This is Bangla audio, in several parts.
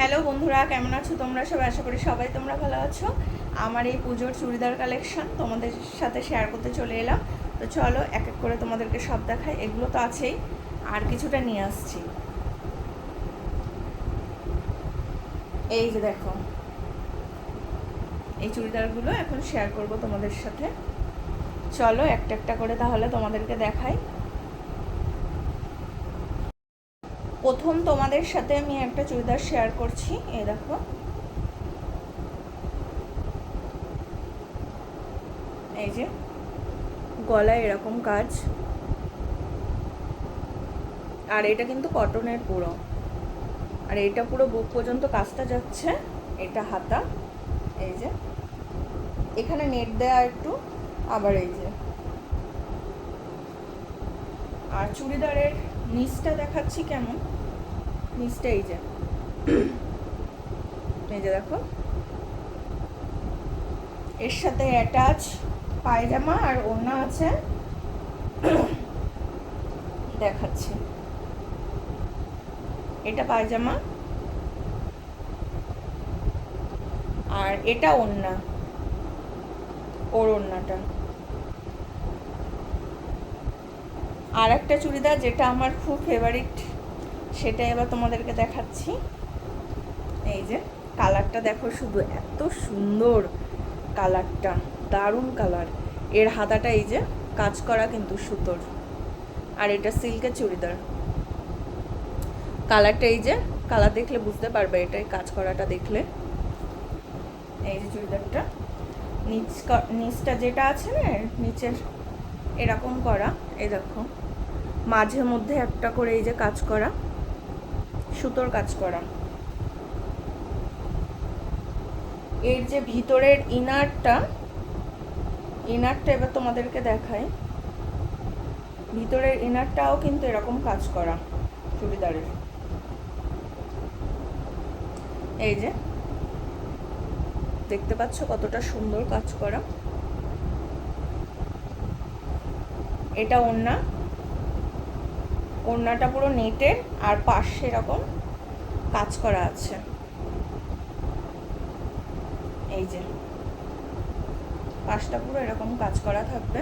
হ্যালো বন্ধুরা, কেমন আছো তোমরা? সবাই আশা করি সবাই তোমরা ভালো আছো। আমার এই পুজোর চুড়িদার কালেকশন তোমাদের সাথে শেয়ার করতে চলে এলাম। তো চলো এক এক করে তোমাদেরকে সব দেখাই। এগুলো তো আছেই। আর কিছুটা নিয়ে আসছি। এই যে দেখো। এই চুড়িদারগুলো এখন শেয়ার করব তোমাদের সাথে। চলো একটা একটা করে তাহলে তোমাদেরকে দেখাই। প্রথম তোমাদের সাথে আমি একটা চুড়িদার শেয়ার করছি এ দেখো। এই যে, গলায় এরকম কাজ। আর এটা কিন্তু কটনের পুরো। আর এটা পুরো বুক পর্যন্ত কাজটা যাচ্ছে, এটা হাতা, এই যে। এখানে নেট দেয়া একটু, আবার এই যে। আর চুড়িদারের নিচটা দেখাচ্ছি কেমন? নিচটা এই যে। এই যে দেখো। এর সাথে অ্যাটাচ পায়জামা আর ওড়না আছে। দেখাচ্ছি। এটা পায়জামা। আর এটা ওড়না। ওর ওড়নাটা। আর একটা চুড়িদার যেটা আমার খুব ফেভারিট সেটা এবার তোমাদেরকে দেখাচ্ছি। এই যে, কালারটা দেখো শুধু এত সুন্দর কালারটা, দারুণ কালার। এর হাতাটা এই যে, কাজ করা কিন্তু সুতোর। আর এটা সিল্কের চুড়িদার। কালারটা এই যে, কালার দেখলে বুঝতে পারবে, এটাই কাজ করাটা দেখলে। এই যে চুড়িদারটা। নিচ নিচটা যেটা আছে না, নিচের এরকম করা, এই দেখো। মাঝে মধ্যে একটা করে এই যে কাজ করা। সুতোর কাজ করা। এর যে ভিতরের ইনারটা ইনারটা এবার তোমাদেরকে দেখাই। ভিতরের ইনারটাও কিন্তু এরকম কাজ করা চুড়িদারের। এই যে, দেখতে পাচ্ছ কতটা সুন্দর কাজ করা। এটা ওড়না ওড়নাটা পুরো নেটের আর পাশে এরকম কাজ করা আছে। এই যে। পাশটা পুরো এরকম কাজ করা থাকবে।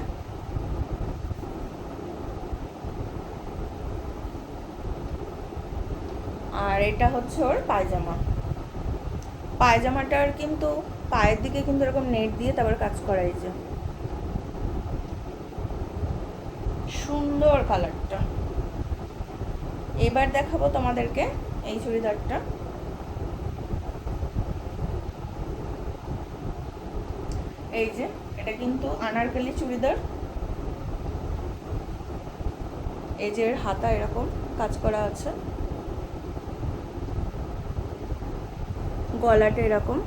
আর এটা হচ্ছে ওর পায়জামা। পায়জামাটার কিন্তু পায়ের দিকে কিন্তু এরকম নেট দিয়ে তারপর কাজ করা যে। সুন্দর কালারটা এবার দেখাবো তোমাদেরকে এই চুড়িদারটা। এই যে, এটা কিন্তু আনারকালি চুড়িদার। এই যে হাতা এরকম কাজ করা আছে। গলাটা এরকম।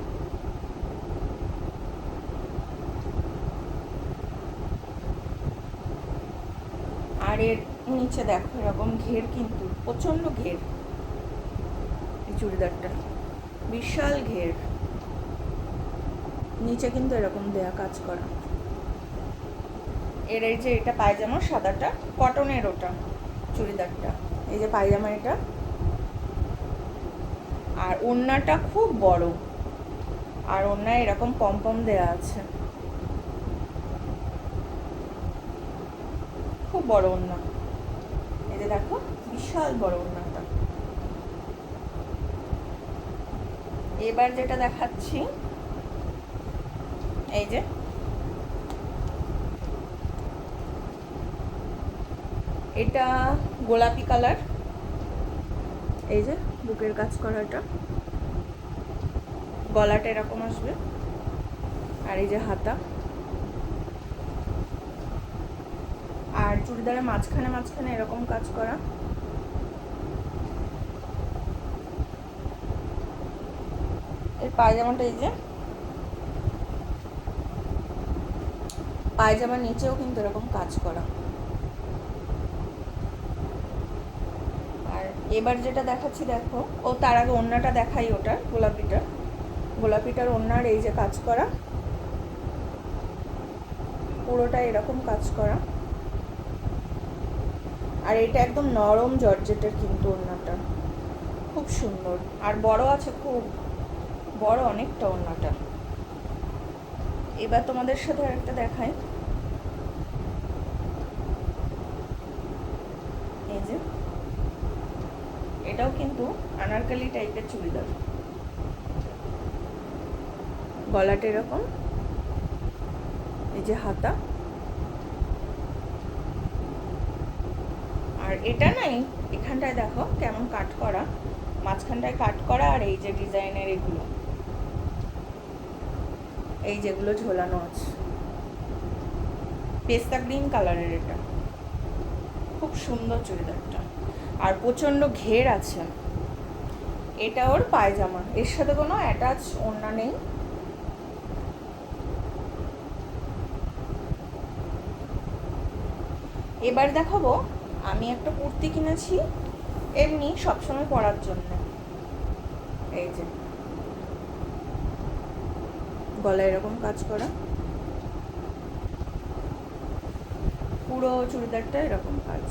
আর এর নিচে দেখো এরকম ঘের কিন্তু প্রচণ্ড ঘের। এই চুড়িদারটা, বিশাল ঘের। নিচে কিন্তু এরকম দেয়া কাজ করা। এর এই যে এটা পায়জামা সাদাটা, কটনের ওটা চুড়িদারটা। এই যে পায়জামা এটা। আর ওড়নাটা খুব বড়। আর ওড়নায় এরকম পম দেয়া আছে। খুব বড় ওড়না। যে দেখো, বিশাল বড় ওড়নাটা এবার যেটা দেখাচ্ছি, এই যে, এটা গোলাপি কালার, এই যে, বুকের কাজ করাটা। গলাটা এরকম আসবে। আর এই যে হাতা। চুড়িদারের মাঝখানে মাঝখানে এরকম কাজ করা। এর পায়জামাটা এই যে। পায়জামার নিচেও কিন্তু এরকম কাজ করা। আর এবার যেটা দেখাচ্ছি দেখো, ও তার আগে অন্যটা দেখাই ওটার গোলাপিটা গোলাপিটার অন্যার এই যে কাজ করা। পুরোটা এরকম কাজ করা। আর এটা একদম নরম জর্জেটের কিন্তু ওড়নাটা। খুব সুন্দর। আর বড় আছে খুব। বড় অনেকটা ওড়নাটা। এবার তোমাদের সাথে একটা দেখাই। এই যে। এটাও কিন্তু আনারকালি টাইপের চুড়িদার। গলাটা এরকম। এই যে হাতা। আর এটা নাই, এখানটায় দেখো কেমন কাট করা। মাঝখানটায় কাট করা আর এই যে ডিজাইনের এগুলো। এই যেগুলো ঝোলানো আছে। পেস্তা গ্রিন কালারের এটা। খুব সুন্দর চুড়িদারটা। আর প্রচণ্ড ঘের আছে। এটা ওর পায়জামা। এর সাথে কোনো অ্যাটাচ ওড়না নেই। এবার দেখাবো আমি একটা কুর্তি কিনেছি, এমনি সবসময় পরার জন্য। এই যে। গলায় এরকম কাজ করা। পুরো চুড়িদারটা এরকম কাজ।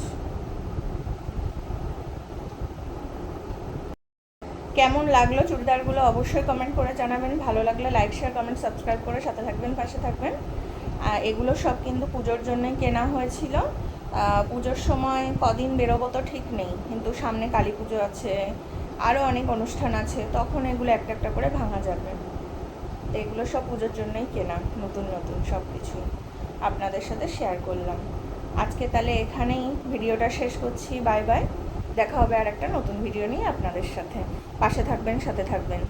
কেমন লাগল চুড়িদারগুলো অবশ্যই কমেন্ট করে জানাবেন। ভালো লাগলে লাইক শেয়ার কমেন্ট সাবস্ক্রাইব করে সাথে থাকবেন, পাশে থাকবেন। আর এগুলো সব কিন্তু পুজোর জন্যই কেনা হয়েছিল। পুজোর সময় কদিন বেরোবো তো ঠিক নেই, কিন্তু সামনে কালী পুজো আছে আরও অনেক অনুষ্ঠান আছে, তখন এগুলো একটা একটা করে ভাঙা যাবে। তো এগুলো সব পুজোর জন্যই কেনা, নতুন নতুন সব কিছু আপনাদের সাথে শেয়ার করলাম। আজকে তাহলে এখানেই ভিডিওটা শেষ করছি বাই বাই দেখা হবে আর একটা নতুন ভিডিও নিয়ে আপনাদের সাথে। পাশে থাকবেন, সাথে থাকবেন।